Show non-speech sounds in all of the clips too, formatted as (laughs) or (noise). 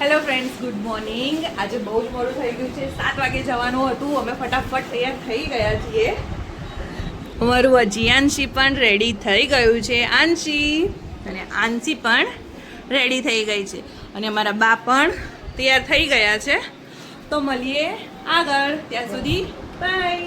Hello friends good morning આજે બહુ જ મોડું થઈ ગયું છે. સાત વાગે જવાનું હતું. અમે ફટાફટ તૈયાર થઈ ગયા છીએ. અમારું અજિયાનશી પણ રેડી થઈ ગયું છે. આંશી અને આંશી પણ રેડી થઈ ગઈ છે. અને અમારા બા પણ તૈયાર થઈ ગયા છે. તો મળીએ આગળ. ત્યાં સુધી બાય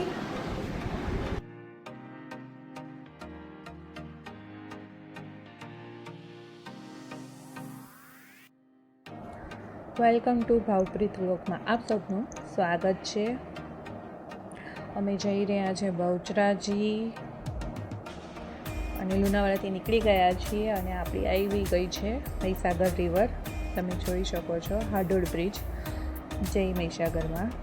વેલકમ ટુ ભાવપ્રીત વ્લોગમાં આપ સૌનું સ્વાગત છે. અમે જઈ રહ્યા છે બહુચરાજી અને લુણાવાડાથી નીકળી ગયા છીએ અને આપણી આવી ગઈ છે મહીસાગર રિવર. તમે જોઈ શકો છો હાડોળ બ્રિજ જય મહીસાગરમાં.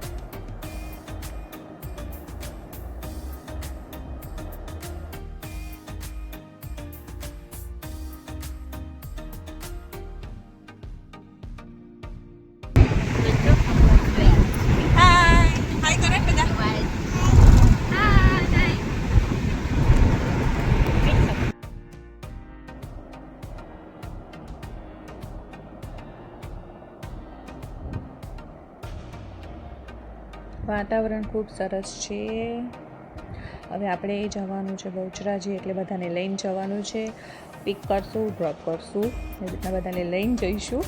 વાતાવરણ ખૂબ સરસ છે. હવે આપણે જવાનું છે બહુચરાજી, એટલે બધાને લઈને જવાનું છે. પિક કરશું ડ્રોપ કરશું. એ રીતના બધાને લઈને જઈશું.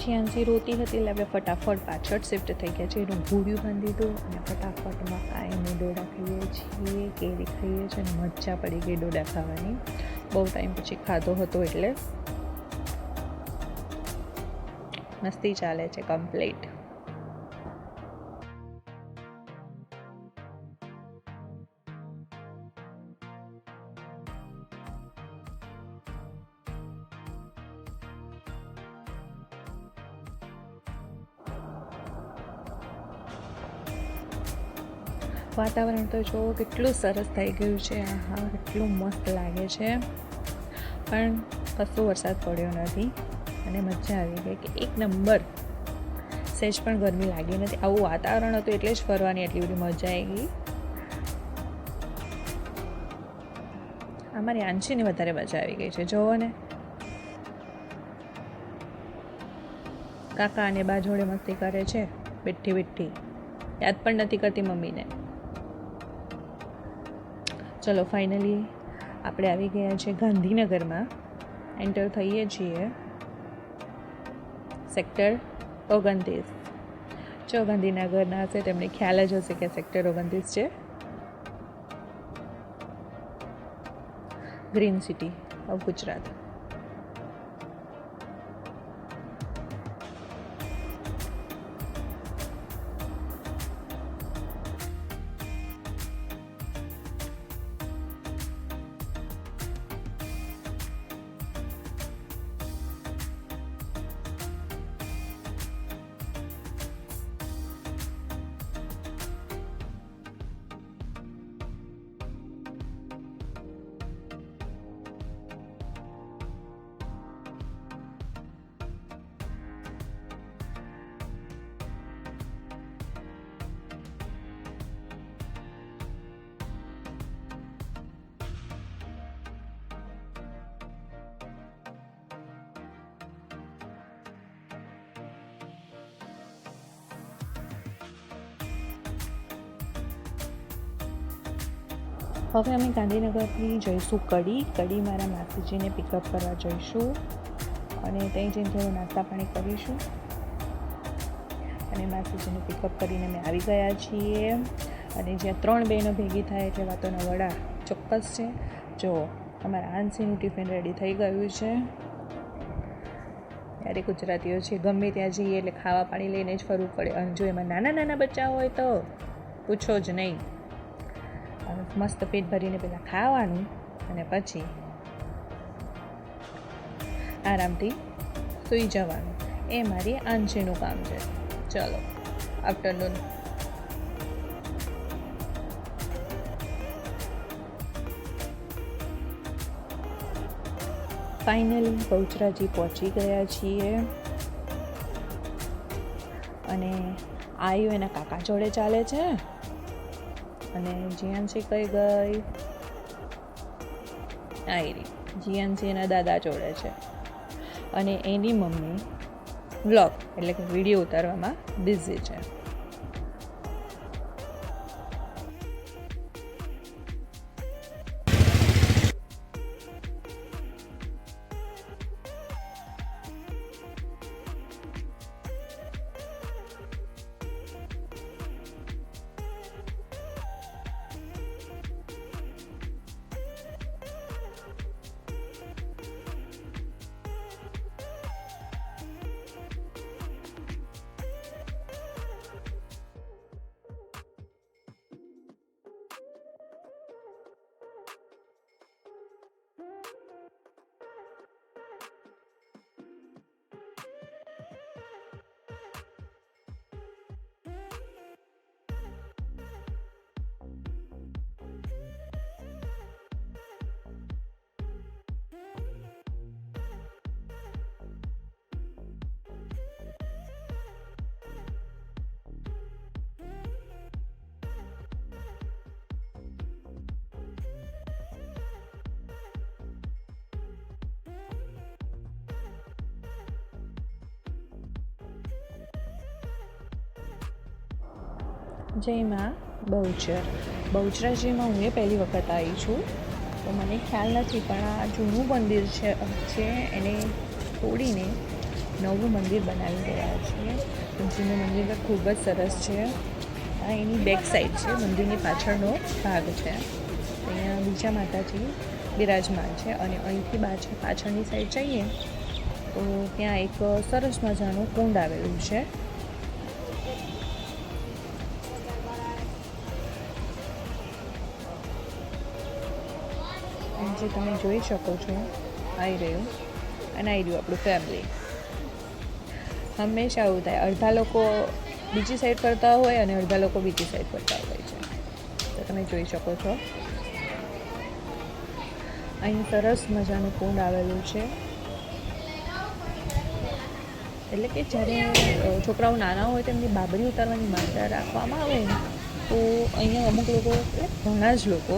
જ્યાંથી રોતી હતી એટલે આપણે ફટાફટ પાછળ શિફ્ટ થઈ ગયા છે એનું ભૂડિયું બાંધી દીધું અને ફટાફટમાં ખાઈને ડોડા ખાઈએ છીએ, કેરી ખાઈએ છીએ અને મજા પડી ગઈ ડોડા ખાવાની. બહુ ટાઈમ પછી ખાધો હતો એટલે. મસ્તી ચાલે છે કમ્પ્લીટ વાતાવરણ તો જુઓ કેટલું સરસ થઈ ગયું છે. આહા, કેટલું મસ્ત લાગે છે. પણ કશું વરસાદ પડ્યો નથી અને મજા આવી ગઈ કે એક નંબર. સહેજ પણ ગરમી લાગી નથી. આવું વાતાવરણ હતું એટલે જ ફરવાની એટલી બધી મજા આવી ગઈ. અમારી આંશીને વધારે મજા આવી ગઈ છે. જુઓ ને. કાકા અને બા જોડે મસ્તી કરે છે. બેઠી બેઠી. યાદ પણ નથી કરતી મમ્મીને. ચલો ફાઇનલી આપણે આવી ગયા છે ગાંધીનગરમાં. એન્ટર થઈએ છીએ. સેક્ટર ઓગણત્રીસ. જો ગાંધીનગરના હશે, તેમને ખ્યાલ જ હશે કે સેક્ટર ઓગણત્રીસ છે. ગ્રીન સિટી ઓફ ગુજરાત હવે અમે ગાંધીનગરથી જઈશું કડી. કડી મારા માસીજીને પિકઅપ કરવા જઈશું. અને ત્યાં જઈને થોડું નાસ્તા પાણી કરીશું. અને માસીજીને પિકઅપ કરીને અમે આવી ગયા છીએ. અને જ્યાં ત્રણ બહેનો ભેગી થાય એટલે વાતોના વડા ચોક્કસ છે. જો, અમારા આનસીનું ટિફિન રેડી થઈ ગયું છે. ત્યારે ગુજરાતીઓ છે, ગમે ત્યાં જઈએ એટલે ખાવા પાણી લઈને જ ફરવું પડે. અને જો એમાં નાના નાના બચ્ચા હોય તો પૂછો જ નહીં. મસ્ત પેટ ભરીને પહેલાં ખાવાનું અને પછી આરામથી સૂઈ જવાનું. એ મારી આંશીનું કામ છે. ચલો આફ્ટરનૂન ફાઇનલી બહુચરાજી પહોંચી ગયા છીએ. અને આયુ એના કાકા જોડે ચાલે છે. અને જીયાનસી કઈ ગઈ? આયરી જીયાનસી એના દાદા જોડે છે. અને એની મમ્મી વ્લોગ એટલે કે વીડિયો ઉતારવામાં બિઝી છે. જયમાં બહુચર. બહુચરાજીમાં હું એ પહેલી વખત આવી છું. તો મને ખ્યાલ નથી, પણ આ જૂનું મંદિર છે છે એને તોડીને નવું મંદિર બનાવી રહ્યા છે જૂનું મંદિર ખૂબ જ સરસ છે. આ એની બેક સાઈડ છે, મંદિરની પાછળનો ભાગ છે. અહીંયા બીજા માતાજી બિરાજમાન છે અને અહીંથી પાછળની સાઈડ જઈએ તો ત્યાં એક સરસ મજાનું કુંડ આવેલું છે. જે તમે જોઈ શકો છો આવી રહ્યું અને આવી રહ્યું આપણું ફેમિલી હંમેશા આવું થાય. અડધા લોકો બીજી સાઈડ કરતા હોય અને અડધા લોકો બીજી સાઈડ કરતા હોય છે. તો તમે જોઈ શકો છો. અહીં સરસ મજાનું કુંડ આવેલું છે. એટલે કે જ્યારે છોકરાઓ નાના હોય તેમની બાબરી ઉતારવાની માનતા રાખવામાં આવે તો અહીંયા અમુક લોકો, એટલે ઘણા જ લોકો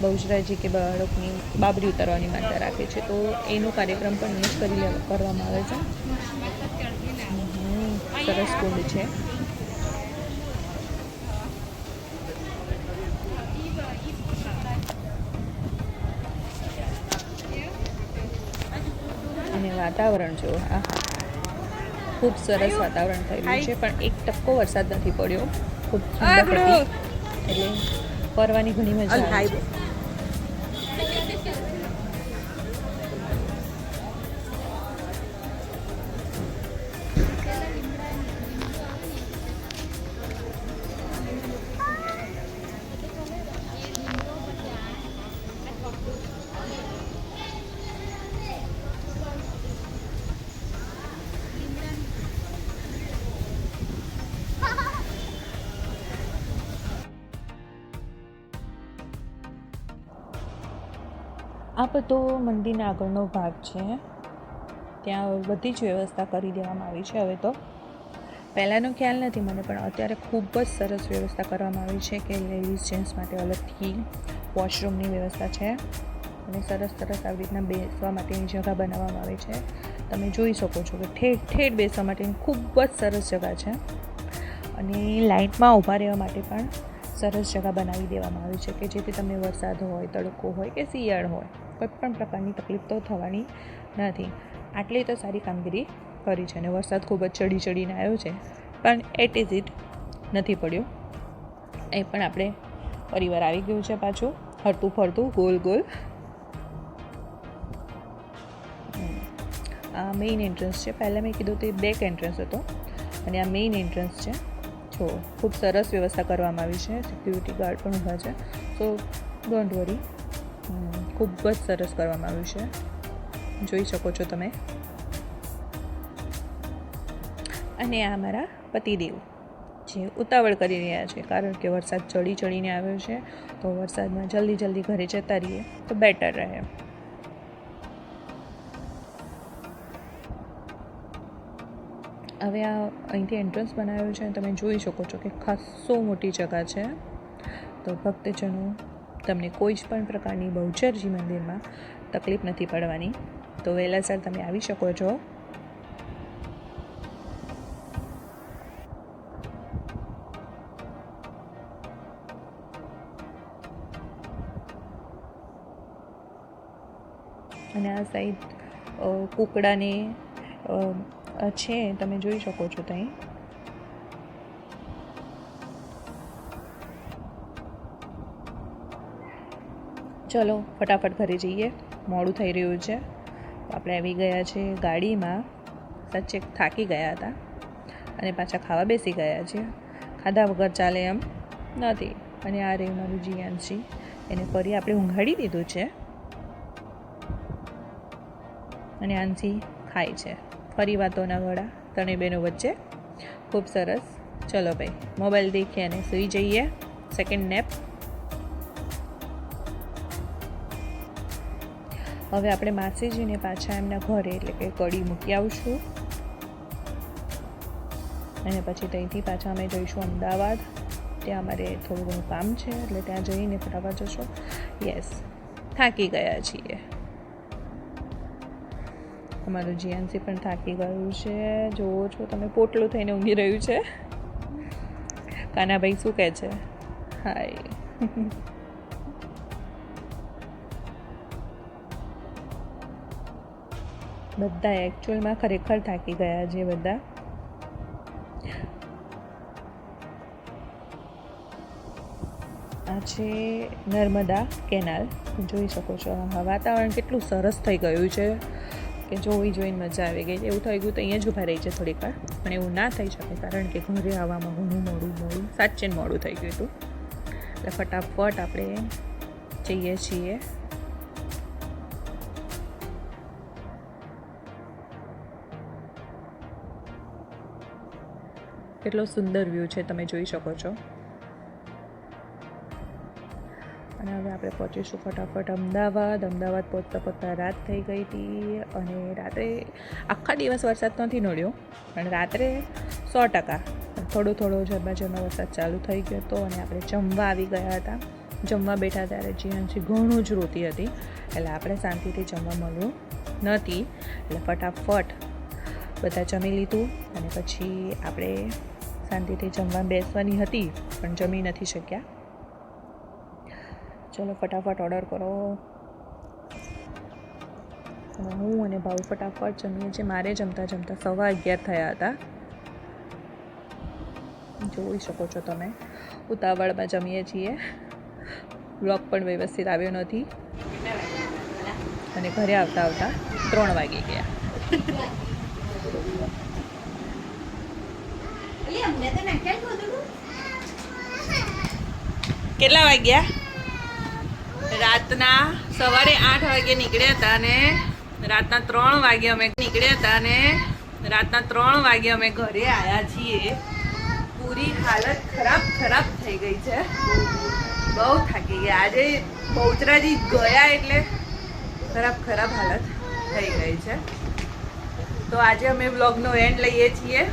બહુચરાજી કે બાળકની બાબરી ઉતારવાની માનતા રાખે છે તો એનો કાર્યક્રમ પણ અહીંયા કરી કરવામાં આવે છે. સરસ કુંડ છે. અને વાતાવરણ જો આ ખૂબ સરસ વાતાવરણ થયેલું છે પણ એક ટપકો વરસાદ નથી પડ્યો. ખૂબ એટલે ફરવાની ઘણી મજા આવે છે. આ બધો મંદિરના આગળનો ભાગ છે. ત્યાં બધી જ વ્યવસ્થા કરી દેવામાં આવી છે હવે તો. પહેલાંનો ખ્યાલ નથી મને, પણ અત્યારે ખૂબ જ સરસ વ્યવસ્થા કરવામાં આવી છે કે લેડીઝ જેન્ટ્સ માટે અલગથી વોશરૂમની વ્યવસ્થા છે. અને સરસ સરસ આવી રીતના બેસવા માટેની જગા બનાવવામાં આવી છે. તમે જોઈ શકો છો કે ઠેઠ ઠેઠ બેસવા માટેની ખૂબ જ સરસ જગા છે. અને લાઇટમાં ઊભા રહેવા માટે પણ સરસ જગા બનાવી દેવામાં આવી છે કે જેથી તમને વરસાદ હોય, તડકો હોય કે શિયાળ હોય કોઈ પણ પ્રકારની તકલીફ તો થવાની નથી. આટલી તો સારી કામગીરી કરી છે અને વરસાદ ખૂબ જ ચડી ચડીને આવ્યો છે, પણ એટ ઇઝ ઇટ નથી પડ્યો. એ પણ આપણે પરિવાર આવી ગયું છે પાછું, હરતું ફરતું, ગોલ ગોલ. આ મેઇન એન્ટ્રન્સ છે. પહેલાં મેં કીધું તે બેક એન્ટ્રન્સ હતો અને આ મેઇન એન્ટ્રન્સ છે. જો ખૂબ સરસ વ્યવસ્થા કરવામાં આવી છે. સિક્યુરિટી ગાર્ડ પણ ઊભા છે. સો ડોન્ટ વરી ખૂબ જ સરસ કરવામાં આવ્યું છે. જોઈ શકો છો તમે. અને આ મારા પતિદેવ જે ઉતાવળ કરી રહ્યા છે. કારણ કે વરસાદ ચડી ચડીને આવ્યો છે. તો વરસાદમાં જલ્દી જલ્દી ઘરે જતા રહીએ તો બેટર રહે. હવે આ અહીંથી એન્ટ્રન્સ બનાવ્યું છે અને તમે જોઈ શકો છો કે ખાસો મોટી જગા છે. તો ભક્તજનો, તમને કોઈ જ પણ પ્રકારની બહુચરજી મંદિરમાં તકલીફ નથી પડવાની. તો વહેલાસર તમે આવી શકો છો. અને આ સાઈડ કુકડાને છે, તમે જોઈ શકો છો ત્યાં ચલો, ફટાફટ ઘરે જઈએ. મોડું થઈ રહ્યું છે. આપણે આવી ગયા છે ગાડીમાં. સચ્ચે થાકી ગયા હતા. અને પાછા ખાવા બેસી ગયા છે. ખાધા વગર ચાલે એમ નથી. અને આ રહ્યું મારું જીયાનસી એને ફરી આપણે ઊંઘાડી દીધું છે. અને આનસી ખાય છે. ફરી વાતોના ગળા ત્રણેય બહેનો વચ્ચે. ખૂબ સરસ. ચલો ભાઈ, મોબાઈલ દેખીએ અને સૂઈ જઈએ. સેકન્ડ નેપ હવે આપણે માસીજીને પાછા એમના ઘરે, એટલે કે કડી મૂકી આવશું. અને પછી ત્યાંથી પાછા અમે જઈશું અમદાવાદ. ત્યાં અમારે થોડું ઘણું કામ છે, એટલે ત્યાં જઈને ફટાફટ જશો. યસ થાકી ગયા છીએ. અમારું જીએનસી પણ થાકી ગયું છે. જુઓ છો તમે, પોટલું થઈને ઊંઘી રહ્યું છે. કાનાભાઈ શું કહે છે? હાય. બધા એકચ્યુઅલમાં ખરેખર થાકી ગયા છે બધા. આ છે નર્મદા કેનાલ. જોઈ શકો છો, વાતાવરણ કેટલું સરસ થઈ ગયું છે. કે જોઈ જોઈને મજા આવી ગઈ એવું થઈ ગયું તો અહીંયા જ ઊભા રહી છે થોડીક વાર. પણ એવું ના થઈ શકે કારણ કે ઘરે આવવામાં ઘણું મોડું મોડું, સાચે મોડું થઈ ગયું હતું. એટલે ફટાફટ આપણે જઈએ છીએ. કેટલો સુંદર વ્યૂ છે તમે જોઈ શકો છો. અને હવે આપણે પહોંચીશું ફટાફટ અમદાવાદ. અમદાવાદ પહોંચતા પહોંચતા રાત થઈ ગઈ હતી અને રાત્રે આખા દિવસ વરસાદ નથી નડ્યો, પણ રાત્રે સો ટકા. થોડો થોડો ઝરમા વરસાદ ચાલુ થઈ ગયો હતો અને આપણે જમવા આવી ગયા હતા. જમવા બેઠા ત્યારે જીયાનસી ઘણું જ રોતી હતી. એટલે આપણે શાંતિથી જમવા મળ્યું નથી. એટલે ફટાફટ બધા જમી લીધું અને પછી આપણે શાંતિથી જમવા બેસવાની હતી, પણ જમી નથી શક્યા. ચલો ફટાફટ ઓર્ડર કરો. હું અને ભાવ ફટાફટ જમીએ છીએ. મારે જમતા જમતા સવા અગિયાર થયા હતા. જોઈ શકો છો તમે. ઉતાવળમાં જમીએ છીએ. બ્લોક પણ વ્યવસ્થિત આવ્યો નથી. અને ઘરે આવતા આવતા ત્રણ વાગી ગયા. કેટલા વાગ્યા? રાતના સવારે આઠ વાગે નીકળ્યા હતા અને રાતના ત્રણ વાગે અમે નીકળ્યા હતા અને રાતના ત્રણ વાગે અમે ઘરે આવ્યા છીએ. પૂરી હાલત ખરાબ ખરાબ થઈ ગઈ છે. બહુ થાકી ગયા. આજે બહુચરાજી ગયા એટલે ખરાબ ખરાબ હાલત થઈ ગઈ છે. તો આજે અમે વ્લોગનો એન્ડ લઈએ છીએ.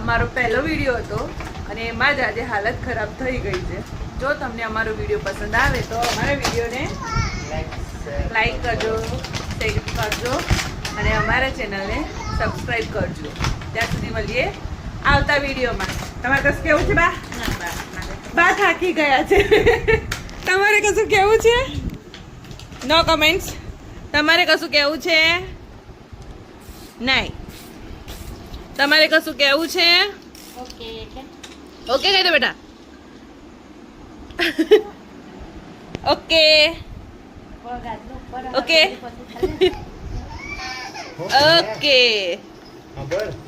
અમારો પહેલો વીડિયો હતો અને એમાં જ આજે હાલત ખરાબ થઈ ગઈ છે. જો તમને અમારો વીડિયો પસંદ આવે તો અમારા વિડીયોને લાઈક કરજો શેર કરજો અને અમારા ચેનલને સબસ્ક્રાઈબ કરજો. ત્યાં સુધી મળીએ આવતા વિડીયોમાં. તમારે કશું કેવું છે બા? બા થાકી ગયા છે. તમારે કશું કેવું છે? નો કમેન્ટ્સ તમારે કશું કેવું છે? નહીં. તમારે કશું કેવું છે? ઓકે ઓકે કહી દો બેટા. (laughs) ઓકે. ઓકે. ઓકે.